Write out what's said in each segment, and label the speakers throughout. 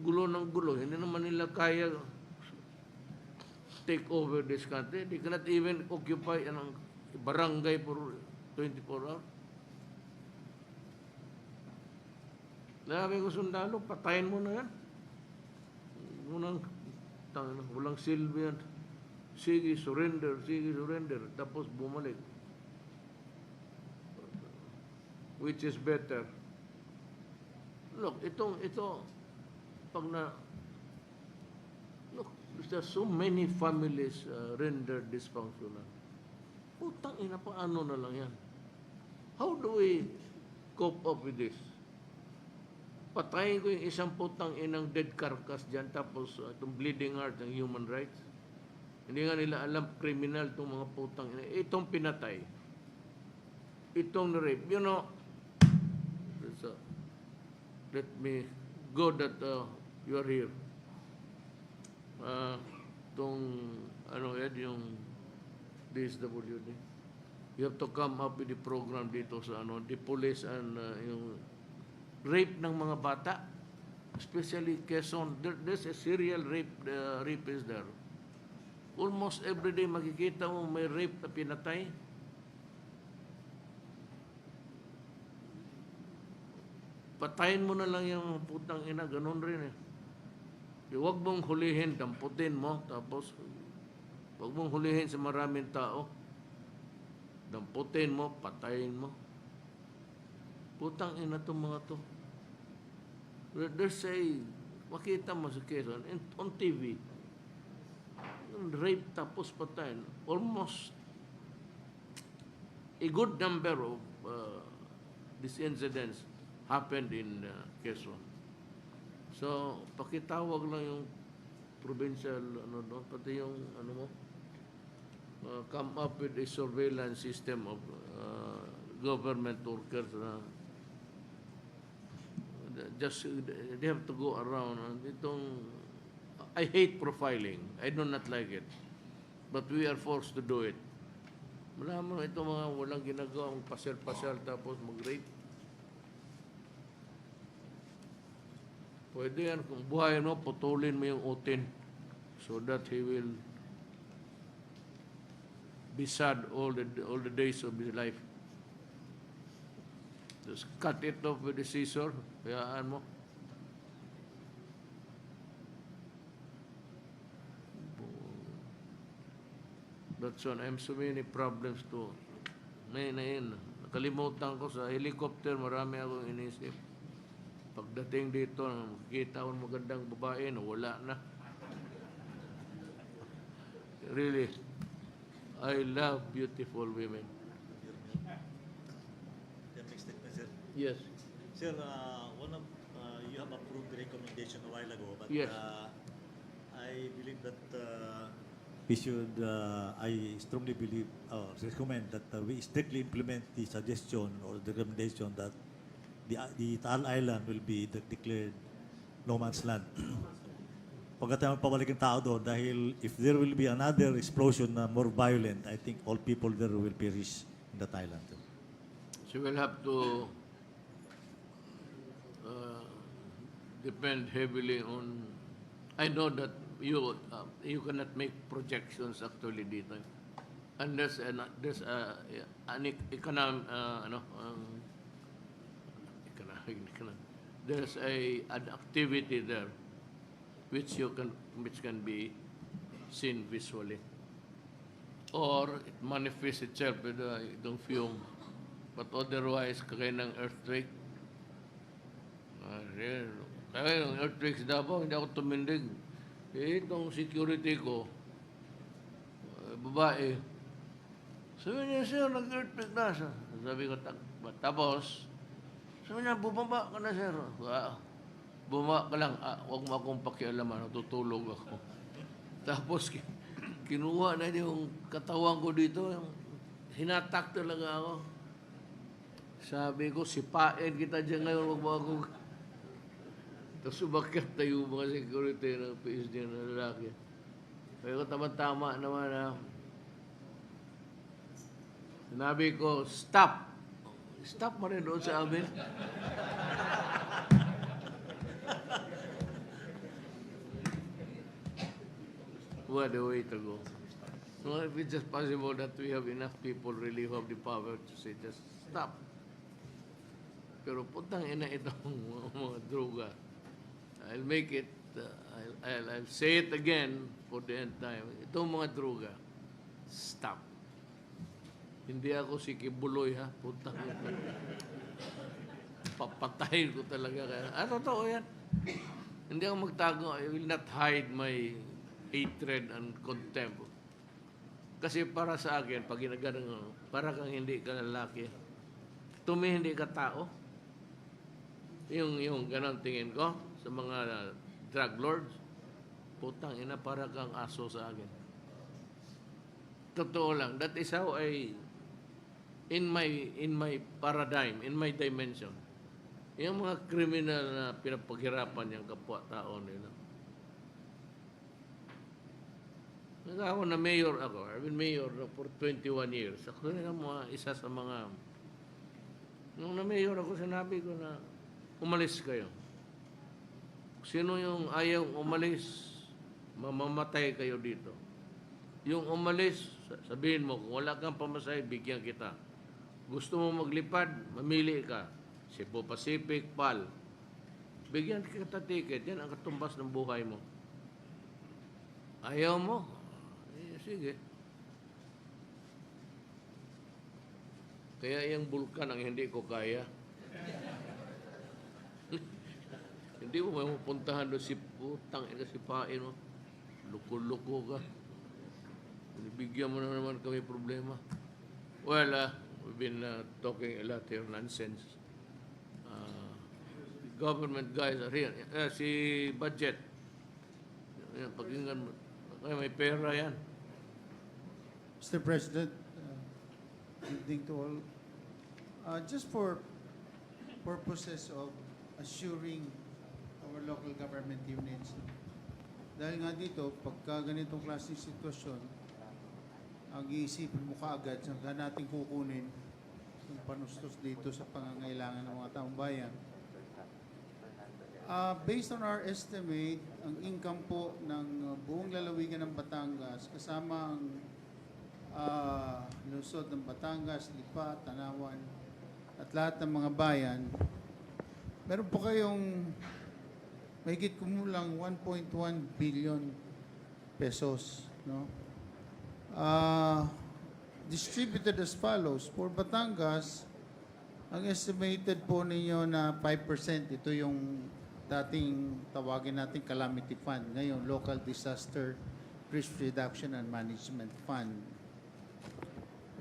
Speaker 1: gulo ng gulo. Hindi naman nila kaya take over this country. They cannot even occupy anong barangay for 24 hours. Sabi ko sundalo, patayin mo na yan. Unang, tang, walang silbi yan. Sige, surrender, sige, surrender. Tapos bumalik. Which is better? Look, itong, ito, pag na, look, there's so many families uh, rendered dysfunctional. Putang ina, paano na lang yan? How do we cope up with this? Patayin ko yung isang putang inang dead carcass dyan, tapos uh, itong bleeding heart ng human rights. Hindi nga nila alam criminal itong mga putang ina. Itong pinatay. Itong rape. You know, so, let me go that uh, you are here. Uh, itong, ano Ed, yung DSWD. You have to come up with the program dito sa ano, the police and uh, yung rape ng mga bata. Especially Quezon, there, there's a serial rape, uh, rapist there. Almost every day makikita mo may rape na pinatay. Patayin mo na lang yung putang ina, ganun rin eh. Huwag mong hulihin, damputin mo, tapos huwag mong hulihin sa maraming tao. Damputin mo, patayin mo. Putang ina itong mga to. There- There's a, makita mo sa Quezon, on TV, rape tapos patayin. Almost a good number of uh, these incidents happened in uh, Quezon. So, pakitawag lang yung provincial, ano doon, pati yung, ano mo, uh, come up with a surveillance system of uh, government workers na just, they have to go around. And itong, I hate profiling. I do not like it. But we are forced to do it. Malaman mo itong mga walang ginagawang pasyal-pasyal tapos mag-rape. Pwede yan, kung buhayin mo, putulin mo yung utin so that he will be sad all the, all the days of his life. Just cut it off with the scissor, hayaan mo. That's one. I have so many problems to. May na yun. Nakalimutan ko sa helicopter, marami akong inisip. Pagdating dito, makikita ng magandang babae na wala na. Really, I love beautiful women. Yes.
Speaker 2: Sir, uh, one of, uh, you have approved the recommendation a while ago, but
Speaker 1: Yes.
Speaker 2: uh, I believe that uh, we should, uh, I strongly believe, uh, recommend that uh, we strictly implement the suggestion or the recommendation that the, the Taal Island will be de- declared no man's land. Pagkat tayo pabalik ang tao doon dahil if there will be another explosion na more violent, I think all people there will perish in that island.
Speaker 1: So we'll have to uh, depend heavily on. I know that you uh, you cannot make projections actually dito, unless an, there's a, an ec- economic uh, ano um, there's a an activity there which you can which can be seen visually or it manifests itself with uh, itong fume. But otherwise, kagaya ng earthquake, kaya ng earthquake sa Davao, hindi ako tumindig. Eh, itong security ko, uh, babae, sabi niya, sir, nag-earthquake na. siya." Sabi ko, "Tak- ba- tapos, sabi niya, bumaba ka na, sir. Ah, bumaba ka lang, ah, huwag mo akong pakialaman, natutulog ako. Tapos, ki- kinuha na yung katawan ko dito, yung hinatak talaga ako. Sabi ko, sipain kita dyan ngayon, huwag mo akong... Tapos umakyat yung mga security ng PSD na lalaki. Ko, tama-tama naman na. Sinabi ko, stop! Stop mo rin doon. What a way to go. So if it's just possible that we have enough people really who have the power to say just stop. Pero putang ina itong mga droga. I'll make it, uh, I'll, I'll, I'll say it again for the end time. Itong mga droga, stop. Hindi ako si Kibuloy ha, putang ina. Papatayin ko talaga kaya. Ah, totoo yan. Hindi ako magtago. I will not hide my hatred and contempt. Kasi para sa akin, pag ginagano, para kang hindi ka lalaki. Tumi hindi ka tao. Yung, yung ganon tingin ko sa mga drug lords. Putang ina, para kang aso sa akin. Totoo lang. That is how I, in my, in my paradigm, in my dimension, yung mga kriminal na pinapaghirapan yung kapwa-tao nila. Nag ako na mayor ako. I've been mayor na for 21 years. Ako ang mga isa sa mga... Nung na mayor ako, sinabi ko na umalis kayo. Sino yung ayaw umalis, mamamatay kayo dito. Yung umalis, sa- sabihin mo, kung wala kang pamasahe, bigyan kita. Gusto mo maglipad, mamili ka. Cebu Pacific, PAL. Bigyan kita ticket. Yan ang katumbas ng buhay mo. Ayaw mo? Eh, sige. Kaya yung bulkan ang hindi ko kaya. hindi mo may mapuntahan doon si putang ina si pain mo. Luko-luko ka. Bigyan mo na naman kami problema. Well, uh, we've been uh, talking a lot here nonsense. Uh, government guys are here. Uh, si budget. Yan, pakinggan mo. Kaya may pera yan.
Speaker 3: Mr. President, uh, evening to all. Uh, Just for purposes of assuring our local government units, dahil nga dito, pagka ganitong klaseng sitwasyon, ang iisipin mo kaagad, saan natin kukunin yung panustos dito sa pangangailangan ng mga taong bayan. Uh, based on our estimate, ang income po ng uh, buong lalawigan ng Batangas, kasama ang ah, lungsod ng Batangas, Lipa, Tanawan, at lahat ng mga bayan, meron po kayong mahigit kumulang 1.1 billion pesos. No? Ah, distributed as follows. For Batangas, ang estimated po ninyo na 5%, ito yung dating tawagin natin calamity fund. Ngayon, Local Disaster Risk Reduction and Management Fund.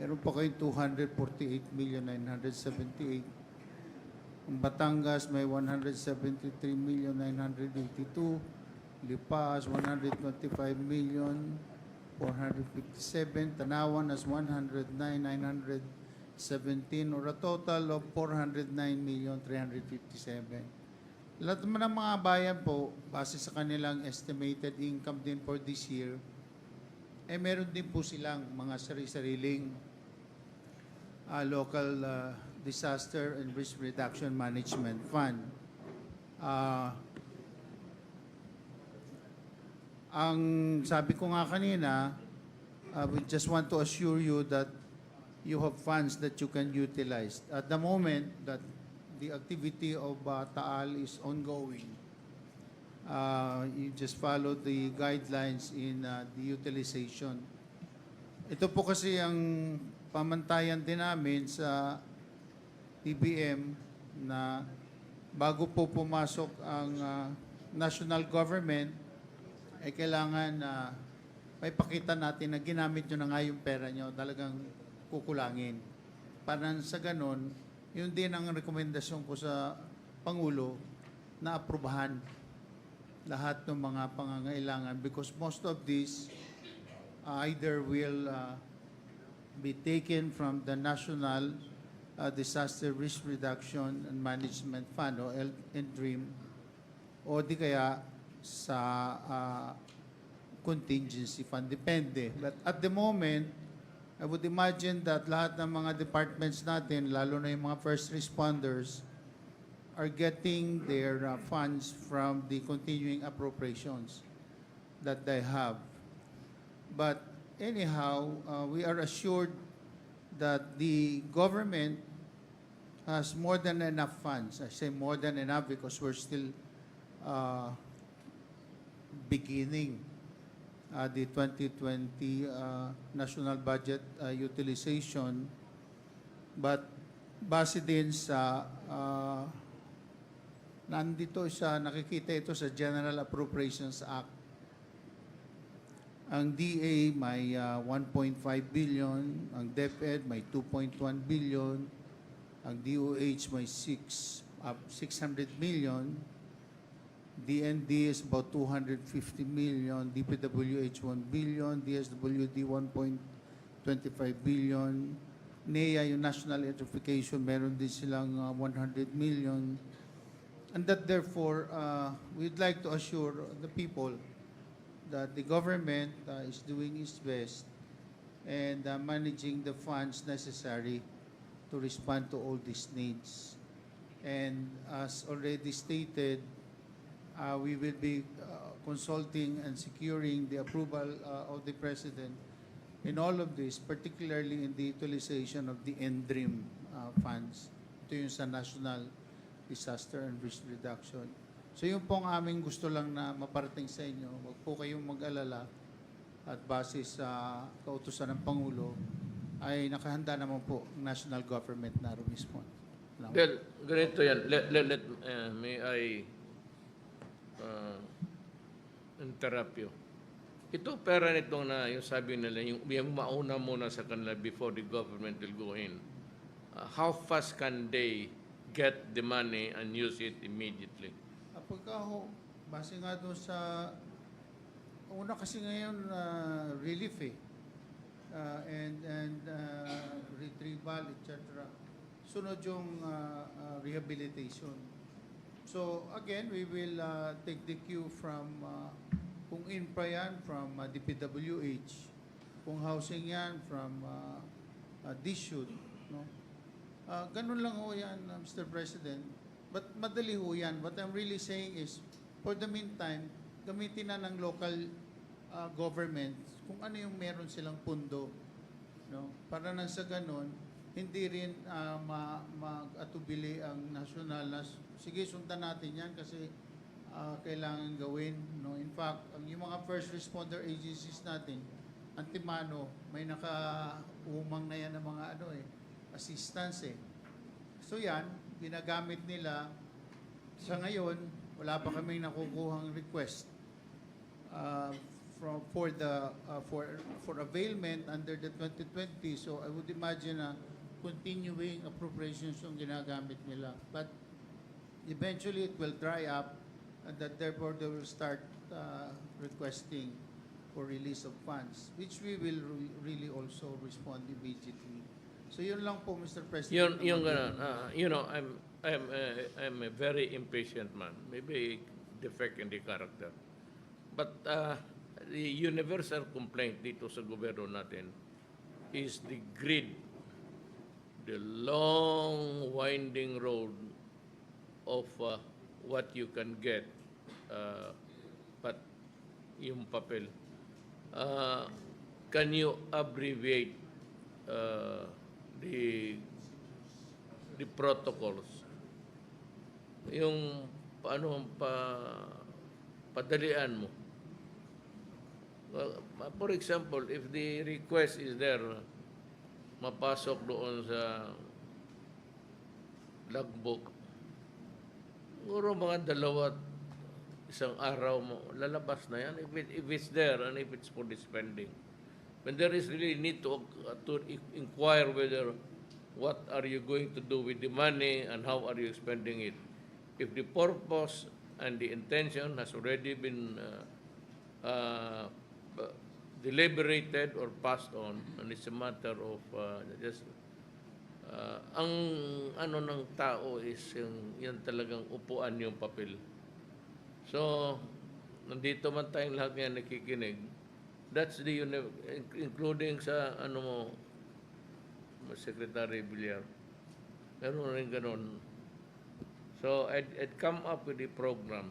Speaker 3: Meron pa kayong 248,978. Ang Batangas may 173,982. Lipas 125,457. Tanawan as 109,917 or a total of 409,357. Lahat naman ng mga bayan po, base sa kanilang estimated income din for this year, eh meron din po silang mga sari-sariling ah, local ah, disaster and risk reduction management fund. Ah, ang sabi ko nga kanina, ah, we just want to assure you that you have funds that you can utilize. At the moment that the activity of uh, Taal is ongoing, uh, you just follow the guidelines in uh, the utilization. Ito po kasi ang pamantayan din namin sa TBM na bago po pumasok ang uh, national government, ay kailangan na may pakita natin na ginamit nyo na nga yung pera nyo, talagang kukulangin. Para sa ganon, yun din ang rekomendasyon ko sa Pangulo na aprubahan lahat ng mga pangangailangan because most of these uh, either will uh, be taken from the National uh, Disaster Risk Reduction and Management Fund o LNDREAM o di kaya sa uh, contingency fund. Depende. But at the moment, I would imagine that lahat ng mga departments natin, lalo na yung mga first responders, are getting their uh, funds from the continuing appropriations that they have. But anyhow, uh, we are assured that the government has more than enough funds. I say more than enough because we're still uh, beginning uh, the 2020 uh, national budget uh, utilization. But base din sa uh, nandito sa nakikita ito sa General Appropriations Act. Ang DA may uh, 1.5 billion, ang DepEd may 2.1 billion, ang DOH may 6 up 600 million, DND is about 250 million, DPWH 1 billion, DSWD 1.25 billion, NEA, yung National Electrification, meron din silang uh, 100 million. And that therefore, uh, we'd like to assure the people that the government uh, is doing its best and uh, managing the funds necessary to respond to all these needs. And as already stated, uh, we will be uh, consulting and securing the approval uh, of the President in all of this, particularly in the utilization of the NDRIM uh, funds. Ito yung sa National Disaster and Risk Reduction. So yun pong aming gusto lang na maparating sa inyo. Huwag po kayong mag-alala at base sa kautusan ng Pangulo ay nakahanda naman po ang national government na. Salamat.
Speaker 1: Well, ganito yan. Let, let, let, uh, may I uh, interrupt you. Ito pera nito na yung sabi nila, yung, yung mauna muna sa kanila before the government will go in. Uh, how fast can they get the money and use it immediately?
Speaker 3: Ah, Pagka ho, base nga doon sa, una kasi ngayon uh, relief eh, Ah, and, and uh, retrieval, etc. Sunod yung uh, uh, rehabilitation. So again, we will uh, take the cue from, uh, kung infra yan, from uh, DPWH, kung housing yan, from uh, uh, DSUD, no? Ah, ganun lang ho yan, uh, Mr. President. But madali ho yan. What I'm really saying is, for the meantime, gamitin na ng local uh, governments kung ano yung meron silang pundo. No? Para nang sa ganun, hindi rin uh, ma mag-atubili ang national na, sige, sundan natin yan kasi uh, kailangan gawin. No? In fact, ang yung mga first responder agencies natin, antimano, may naka-umang na yan ng mga ano eh, assistance eh. So yan, ginagamit nila. Sa ngayon, wala pa kaming nakukuhang request uh, from for the uh, for for availment under the 2020. So I would imagine na continuing appropriations yung ginagamit nila. But eventually it will dry up and that therefore they will start uh, requesting for release of funds, which we will re- really also respond immediately. So yun lang po, Mr. President. Ang
Speaker 1: yung ganun, uh, you know, I'm, I'm, uh, I'm a very impatient man. Maybe defect in the character. But uh, the universal complaint dito sa gobyerno natin is the grid, the long winding road of uh, what you can get, uh, but yung papel. Uh, can you abbreviate uh, the the protocols? Yung paano pa padalian mo. Well, for example, if the request is there, mapasok doon sa logbook, siguro mga dalawa isang araw mo, lalabas na yan if, it, if it's there and if it's for the spending. When there is really need to, uh, to inquire whether what are you going to do with the money and how are you spending it. If the purpose and the intention has already been uh, uh, uh, deliberated or passed on, and it's a matter of uh, just uh, ang ano ng tao is yung yan talagang upuan yung papel. So, nandito man tayong lahat ngayon nakikinig, that's the, uni- including sa ano mo, Secretary Villar. Meron rin ganun. So, I'd, I'd come up with a program